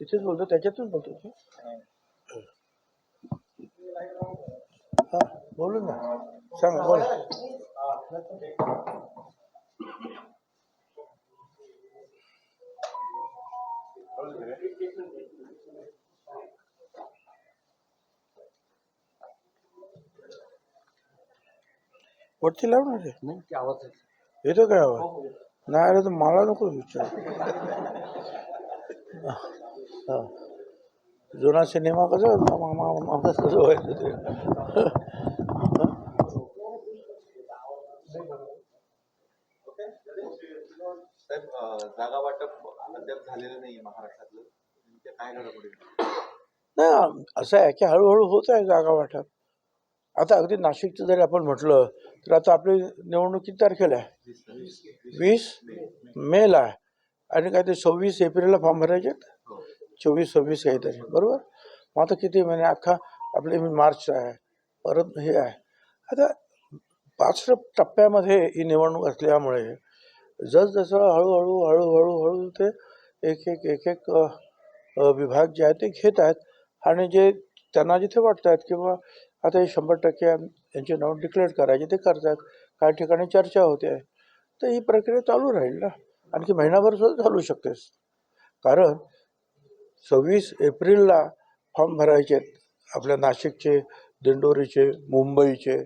तिथेच बोलतो त्याच्यातच बोलतो हा बोलू ना. सांग बोल. वरती लाव ना रे. नाही आवाज. येतो काय आवाज? नाही आलं तर मला नको विचार. जुना सिनेमा कसा होता मामा मामा कसं व्हायचं ते? साहेब अं, जागा वाटप अद्याप झालेलं नाही महाराष्ट्रातलं. नेमक्या काय घडामोडी? नाही असं आहे की हळूहळू होत आहे जागा वाटप. आता अगदी नाशिकचं जरी आपण म्हटलं तर आता आपली निवडणूक किती तारखेला आहे? वीस. मेला आहे. आणि काय ते सव्वीस एप्रिलला फॉर्म भरायचे आहेत? चोवीस सव्वीस काहीतरी. बरोबर? मग आता किती महिने? अख्खा आपले मी मार्च आहे. परत हे आहे. आता पाच टप्प्यामध्ये ही निवडणूक असल्यामुळे जसजसं हळूहळू हळूहळू हळू ते एक एक एक एक विभाग जे आहेत ते घेत आहेत आणि जे त्यांना जिथे वाटत आहेत किंवा आता हे शंभर टक्के यांचे नाव डिक्लेअर करायचे ते करतात. काही ठिकाणी चर्चा होते. तर ही प्रक्रिया चालू राहील ना. आणखी महिनाभर सुद्धा चालू शकतेस. कारण सव्वीस एप्रिलला फॉर्म भरायचे आहेत आपल्या नाशिकचे दिंडोरीचे मुंबईचे.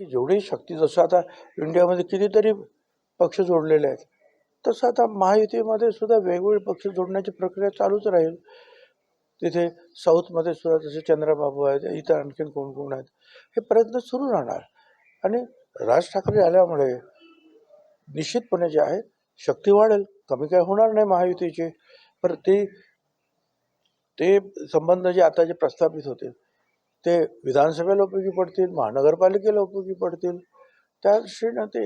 जेवढी शक्ती जसं आता इंडियामध्ये कितीतरी पक्ष जोडलेले आहेत तसं आता महायुतीमध्ये सुद्धा वेगवेगळे पक्ष जोडण्याची प्रक्रिया चालूच राहील. तिथे साऊथमध्ये सुद्धा जसे चंद्रबाबू आहेत इतर आणखीन कोण कोण आहेत हे प्रयत्न सुरू राहणार. आणि राज ठाकरे आल्यामुळे निश्चितपणे जे आहे शक्ती वाढेल. कमी काय होणार नाही महायुतीची. पण ते ते संबंध जे आता जे प्रस्थापित होते ते विधानसभेला उपयोगी पडतील महानगरपालिकेला उपयोगी पडतील. त्या दृष्टीनं ते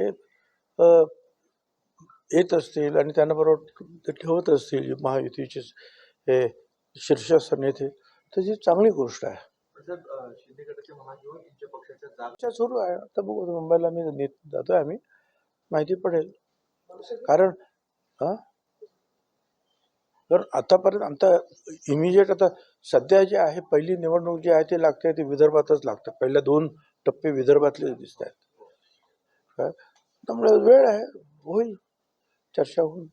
येत असतील आणि त्यांना बरोबर ते ठेवत असतील महायुतीचे हे शीर्षस्थ नेते तर ही चांगली गोष्ट आहे. सुरू आहे. आता बघू मुंबईला मी नेत जातोय आम्ही. माहिती पडेल. कारण हां? कारण आतापर्यंत आता इमिजिएट आता सध्या जे आहे पहिली निवडणूक जी आहे ती लागते ती विदर्भातच लागते. पहिल्या दोन टप्पे विदर्भातले दिसत आहेत. काय त्यामुळे वेळ आहे होईल. चर्चा होईल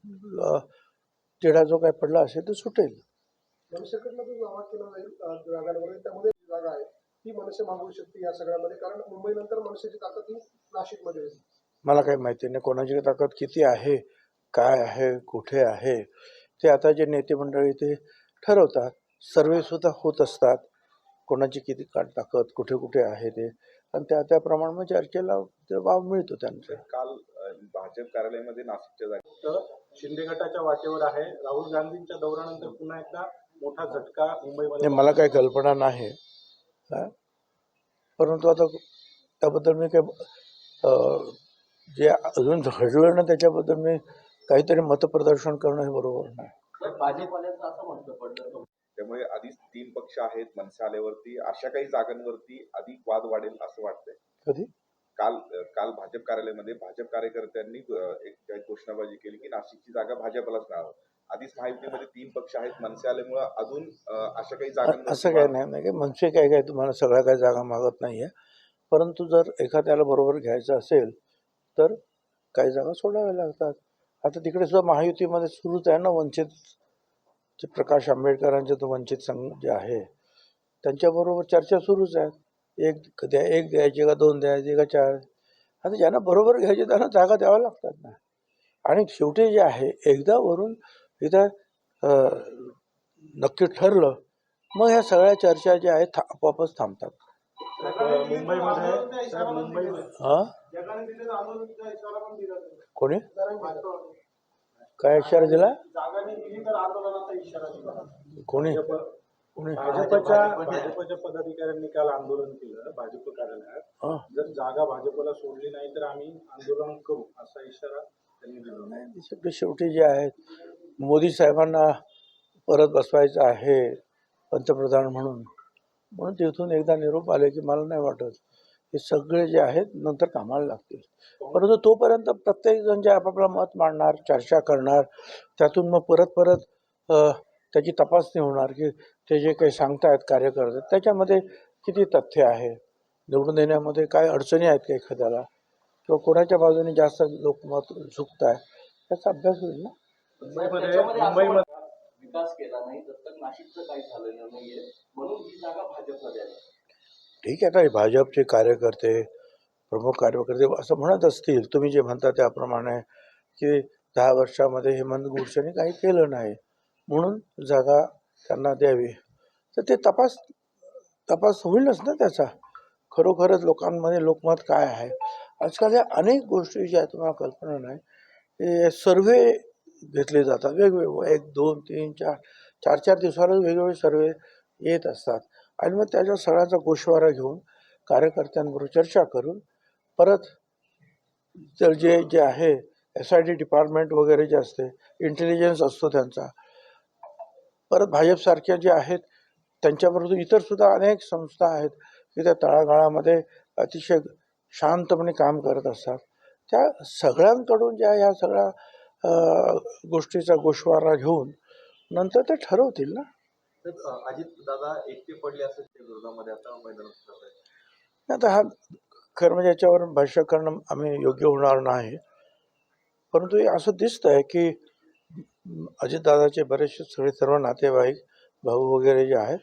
तिढा जो काय पडला असेल तो सुटेल. मनसेकडनं जो दावा केला जाईल अ, जागांवर त्यामध्ये मला काही माहिती नाही. कोणाची ताकद किती आहे? काय आहे? कुठे आहे? ते आता जे नेते मंडळी ते ठरवतात सर्वे सुद्धा होत असतात. कोणाची किती का ताकद कुठे कुठे आहे ते? आणि त्या त्याप्रमाणे चर्चेला ते वाव मिळतो त्यांचा. काल भाजप कार्यालयामध्ये नाशिकच्या जागा तर शिंदे गटाच्या वाटेवर आहे. राहुल गांधींच्या दौऱ्यानंतर पुन्हा एकदा मोठा झटका मुंबईमध्ये मला काही कल्पना नाही. हा? परंतु आता त्याबद्दल मी काही जे अजून घडलं ना त्याच्याबद्दल मी काहीतरी मतप्रदर्शन करणं हे बरोबर नाही. भाजपवाल्यांचं असं म्हटलं पडलं त्यामुळे आधीच तीन पक्ष आहेत मनसे आल्यावरती अशा काही जागांवरती अधिक वाद वाढेल असं वाटतंय. कधी? काल काल भाजप कार्यालयामध्ये भाजप कार्यकर्त्यांनी एक काही घोषणाबाजी केली की नाशिकची जागा भाजपलाच मिळावं. आधीच माहितीमध्ये तीन पक्ष आहेत मनसे आल्यामुळे अजून अशा काही असं काय नाही नाही मनसे काय काय तुम्हाला सगळ्या काही जागा मागत नाही आहे परंतु जर एखाद्याला बरोबर घ्यायचं असेल तर काही जागा सोडाव्या लागतात. आता तिकडे सुद्धा महायुतीमध्ये सुरूच आहे ना वंचित जे प्रकाश आंबेडकरांचे तो वंचित संघ जे आहे त्यांच्याबरोबर चर्चा सुरूच आहे. एक द्या एक द्यायची का दोन द्यायची का चार. आता ज्यांना बरोबर घ्यायचे त्यांना जागा द्याव्या लागतात ना. आणि शेवटी जे आहे एकदा वरून इथं नक्की ठरलं मग ह्या सगळ्या चर्चा ज्या आहेत था- आपोआपच थांबतात. मुंबईमध्ये हा? कोणी? काय इशारा दिला? कोणी? कोणी? भाजपच्या भाजपच्या पदाधिकाऱ्यांनी काल आंदोलन केलं भाजप कार्यालयात. हा. जर जागा भाजपला सोडली नाही तर आम्ही आंदोलन करू असा इशारा त्यांनी दिला. नाही, शेवटी शेवटी जे आहेत मोदी साहेबांना परत बसवायचं आहे पंतप्रधान म्हणून. म्हणून तिथून एकदा निरोप आले की मला नाही वाटत. हे सगळे जे आहेत नंतर कामाला लागतील. परंतु तोपर्यंत प्रत्येकजण जे आपापलं मत मांडणार चर्चा करणार त्यातून मग परत परत त्याची तपासणी होणार की ते जे काही सांगतायत कार्यकर्ते त्याच्यामध्ये किती तथ्य आहे? निवडून देण्यामध्ये काय अडचणी आहेत का एखाद्याला? किंवा कोणाच्या बाजूने जास्त लोकमत झुकत आहे त्याचा अभ्यास होईल ना? विकास केला नाही दत्तक नाशिकचं काही झालेलं नाहीये म्हणून ही जागा भाजपला द्यावी ठीक आहे काय भाजपचे कार्यकर्ते प्रमुख कार्यकर्ते असं म्हणत असतील तुम्ही जे म्हणता त्याप्रमाणे की दहा वर्षामध्ये हेमंत गुडसेने काही केलं नाही म्हणून जागा त्यांना द्यावी. तर ते तपास तपास होईलच ना त्याचा. खरोखरच लोकांमध्ये लोकमत काय आहे? आजकाल या अनेक गोष्टी ज्या आहेत तुम्हाला कल्पना नाही हे सर्वे घेतले जातात. वेगवेगळे एक दोन तीन चार चार चार दिवसाला वेगवेगळे सर्वे येत असतात. आणि मग त्याच्या सगळ्याचा गोषवारा घेऊन कार्यकर्त्यांबरोबर चर्चा करून परत तर जे जे आहे एस आय डी डिपार्टमेंट वगैरे जे असते इंटेलिजन्स असतो त्यांचा परत भाजपसारख्या जे आहेत त्यांच्याबरोबर इतर सुद्धा अनेक संस्था आहेत की त्या तळागाळामध्ये अतिशय शांतपणे काम करत असतात. त्या सगळ्यांकडून ज्या ह्या सगळ्या गोष्टीचा गोषवारा घेऊन नंतर ते ठरवतील ना. अजित दादा एकटे पडले विरोधामध्ये आता हा खरं म्हणजे याच्यावर भाष्य करणं आम्ही योग्य होणार नाही. परंतु हे असं दिसतंय की अजितदादाचे बरेचसे सगळे सर्व नातेवाईक भाऊ वगैरे जे आहेत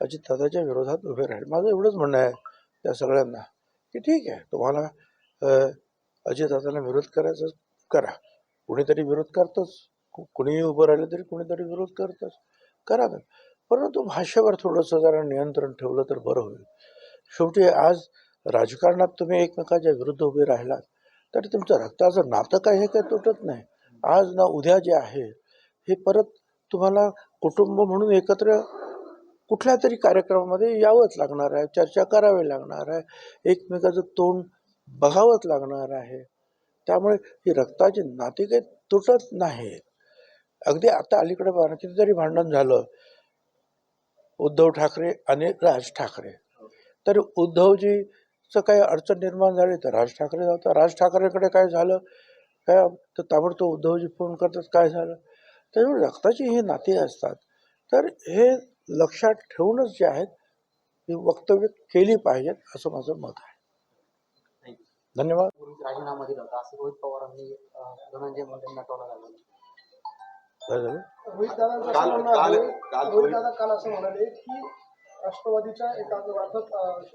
अजितदादाच्या विरोधात उभे राहील. माझं एवढंच म्हणणं आहे त्या सगळ्यांना की ठीक आहे तुम्हाला अजितदादाला विरोध करायचा करा. कुणीतरी विरोध करतच. कु- कुणीही उभं राहिलं तरी कुणीतरी विरोध करतच. करा परंतु भाषेवर थोडंसं जरा नियंत्रण ठेवलं तर बरं होईल. शेवटी आज राजकारणात तुम्ही एकमेकाच्या विरुद्ध उभे राहिलात तरी तुमचं रक्ताचं नातं काय हे काय तुटत नाही. आज ना उद्या जे आहे हे परत तुम्हाला कुटुंब म्हणून एकत्र कुठल्या तरी कार्यक्रमामध्ये यावंच लागणार आहे. चर्चा करावी लागणार आहे. एकमेकाचं तोंड बघावंच लागणार आहे. त्यामुळे ही रक्ताची नाती काही तुटत नाहीत. अगदी आता अलीकडे बघा जरी कितीतरी भांडण झालं. उद्धव ठाकरे आणि राज ठाकरे. तर उद्धवजीचं काही अडचण निर्माण झाली तर राज ठाकरे जातात. राज ठाकरेकडे काय झालं? काय तर ताबडतोब उद्धवजी फोन करतात काय झालं? त्यामुळे रक्ताची ही नाती असतात. तर हे लक्षात ठेवूनच जे आहेत ही वक्तव्य केली पाहिजेत असं माझं मत आहे. धन्यवाद. पूर्वी राजीनामा दिला होता असं रोहित पवारांनी धनंजय मुंडेंना टोला लागला काय झालं? रोहित दादांचं काल- असं म्हणणं काल- आहे काल रोहित रोहित- दादा काल असं म्हणाले की राष्ट्रवादीच्या एका अर्थात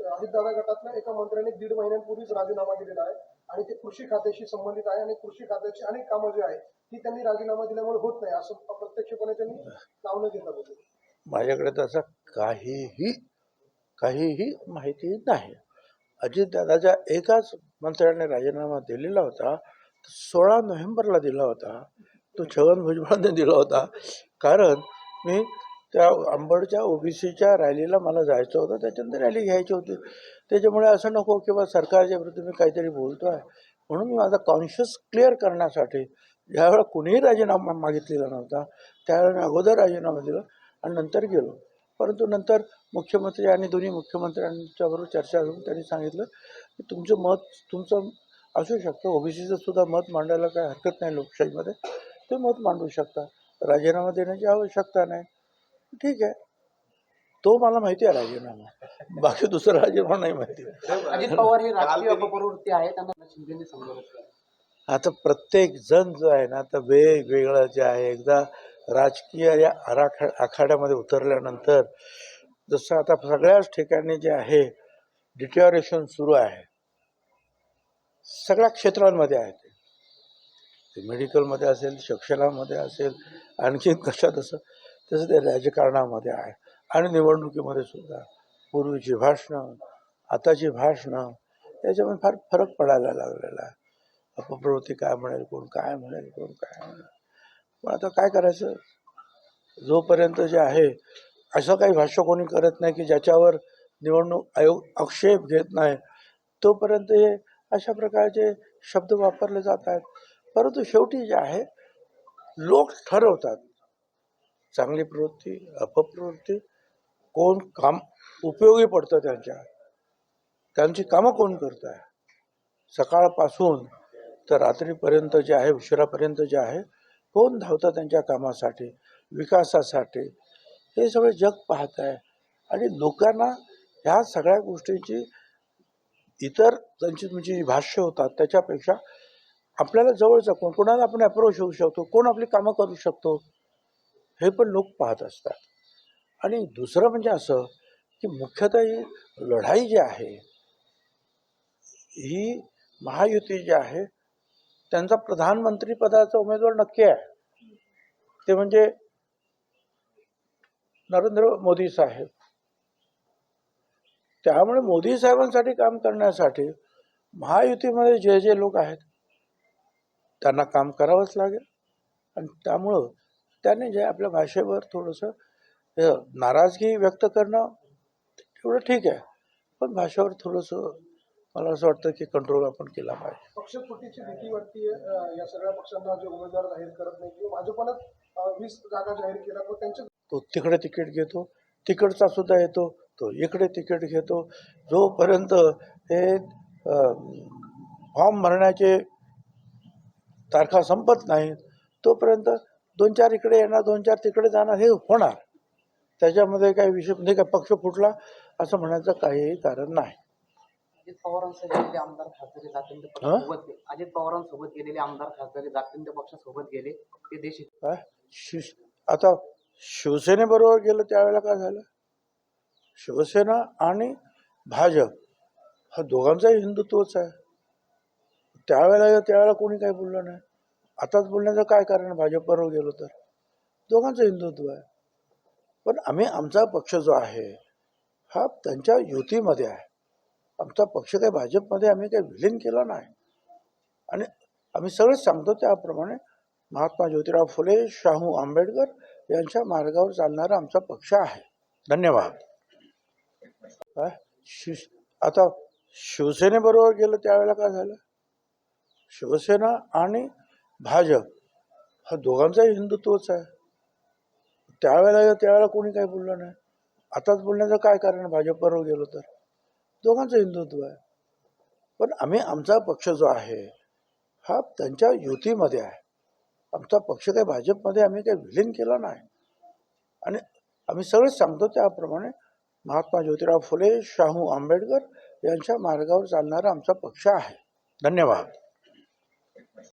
अजित दादा गटातल्या एका मंत्र्याने दीड महिन्यांपूर्वीच राजीनामा दिलेला आहे आणि ते कृषी खात्याशी संबंधित आहे आणि कृषी खात्याची अनेक कामं जी आहेत ती त्यांनी राजीनामा दिल्यामुळे होत नाही असं अप्रत्यक्षपणे त्यांनी नावनं घेतलं होतं. माझ्याकडे तसं काहीही काहीही माहिती नाही. अजितदादाच्या एकाच मंत्र्याने राजीनामा दिलेला होता. सोळा नोव्हेंबरला दिला होता. तो छगन भुजबळांनी दिला होता. कारण मी त्या अंबडच्या ओबीसीच्या रॅलीला मला जायचं होतं. त्याच्यानंतर रॅली घ्यायची होती. त्याच्यामुळे असं नको की बा सरकारच्या विरुद्ध मी काहीतरी बोलतो आहे म्हणून मी माझा कॉन्शियस क्लिअर करण्यासाठी ज्यावेळेला कुणीही राजीनामा मागितलेला नव्हता त्यावेळेला मी अगोदर राजीनामा दिला आणि नंतर गेलो. परंतु नंतर मुख्यमंत्री आणि दोन्ही मुख्यमंत्र्यांच्याबरोबर चर्चा करून त्यांनी सांगितलं तुमचं मत तुमचं असू शकतं. ओबीसीचं सुद्धा मत मांडायला काही हरकत नाही लोकशाहीमध्ये. ते मत मांडू शकता. राजीनामा देण्याची आवश्यकता नाही. ठीक आहे. तो मला माहिती आहे राजीनामा. बाकी दुसरा राजीनामा नाही माहिती. अजित पवार हे राजकीय अपप्रवृत्ती आहे त्यांना शिंदेने समजवलं आता प्रत्येक जण जो आहे ना आता वेगवेगळं जे आहे एकदा राजकीय या आराखा आखाड्यामध्ये उतरल्यानंतर जसं आता सगळ्याच ठिकाणी जे आहे डिटेरेशन सुरू आहे. सगळ्या क्षेत्रांमध्ये आहे ते. मेडिकलमध्ये असेल शिक्षणामध्ये असेल आणखीन कशात असं तसं ते राजकारणामध्ये आहे. आणि निवडणुकीमध्ये सुद्धा. पूर्वीची भाषणं आताची भाषणं याच्यामध्ये फार फरक पडायला लागलेला आहे. अपप्रवृत्ती काय म्हणेल कोण काय म्हणेल कोण काय म्हणेल. पण आता काय करायचं? जोपर्यंत जे आहे असं काही भाष्य कोणी करत नाही की ज्याच्यावर निवडणूक आयोग आक्षेप घेत नाही. तोपर्यंत हे अशा प्रकारचे शब्द वापरले जात आहेत. परंतु शेवटी जे आहे लोक ठरवतात. चांगली प्रवृत्ती अपप्रवृत्ती कोण काम उपयोगी पडतं त्यांच्या. त्यांची कामं कोण करत आहे सकाळपासून तर रात्रीपर्यंत जे आहे उशिरापर्यंत जे आहे कोण धावतं त्यांच्या कामासाठी विकासासाठी? हे सगळे जग पाहत आहे आणि लोकांना ह्या सगळ्या गोष्टींची इतर त्यांची म्हणजे जी भाष्य होतात त्याच्यापेक्षा आपल्याला जवळचं कोण कोणाला आपण अप्रोच होऊ शकतो कोण आपली कामं करू शकतो हे पण लोक पाहत असतात. आणि दुसरं म्हणजे असं की मुख्यतः ही लढाई जी आहे ही महायुती जी आहे त्यांचा प्रधानमंत्री पदाचा उमेदवार नक्की आहे. ते म्हणजे नरेंद्र मोदी साहेब. त्यामुळे मोदी साहेबांसाठी काम करण्यासाठी महायुतीमध्ये जे जे लोक आहेत त्यांना काम करावंच लागेल. आणि त्यामुळं त्याने जे आपल्या भाषेवर थोडंसं नाराजगी व्यक्त करणं तेवढं ठीक आहे. पण भाषेवर थोडंसं मला असं वाटतं की कंट्रोल आपण केला पाहिजे. पक्ष फुटीची भीती वाटते या सगळ्या पक्षांना जे उमेदवार जाहीर करत नाही किंवा वीस जागा जाहीर केल्या तर त्यांचे तो तिकडे तिकीट घेतो तिकडचा सुद्धा येतो. तो इकडे तिकीट घेतो. जोपर्यंत हे फॉर्म भरण्याचे तारखा संपत नाहीत तोपर्यंत दोन चार इकडे येणार दोन चार तिकडे जाणार हे होणार. त्याच्यामध्ये काही विषय म्हणजे काय पक्ष फुटला असं म्हणायचं काहीही कारण नाही. अजित पवारांसोबत गेलेले आमदार खासदार जातीय हा? पक्षासोबत अजित पवारांसोबत गेलेले आमदार खासदार पक्षासोबत गेले. ते देश शिव आता शिवसेनेबरोबर गेलं त्यावेळेला काय झालं? शिवसेना आणि भाजप हा दोघांचाही हिंदुत्वच आहे. त्यावेळेला त्यावेळेला कोणी काही बोललं नाही. आताच बोलण्याचं काय कारण आहे? भाजपबरोबर गेलो तर. दोघांचं हिंदुत्व आहे. पण आम्ही आमचा पक्ष जो आहे हा त्यांच्या युतीमध्ये आहे. आमचा पक्ष काही भाजपमध्ये आम्ही काही विलीन केला नाही. आणि आम्ही सगळंच सांगतो त्याप्रमाणे महात्मा ज्योतिराव फुले शाहू आंबेडकर यांच्या मार्गावर चालणारा आमचा पक्ष आहे. धन्यवाद. काय? शिव आता शिवसेनेबरोबर गेलं त्यावेळेला काय झालं? शिवसेना आणि भाजप हा दोघांचाही हिंदुत्वच आहे. त्यावेळेला त्यावेळेला कोणी काही बोललं नाही. आताच बोलण्याचं काय कारण? आहे भाजपबरोबर गेलो तर. दोघांचं हिंदुत्व आहे. पण आम्ही आमचा पक्ष जो आहे हा त्यांच्या युतीमध्ये आहे. आमचा पक्ष काही भाजपमध्ये आम्ही काही विलीन केला नाही. आणि आम्ही सगळेच सांगतो त्याप्रमाणे महात्मा ज्योतिराव फुले शाहू आंबेडकर यांच्या मार्गावर चालणारा आमचा पक्ष आहे. धन्यवाद.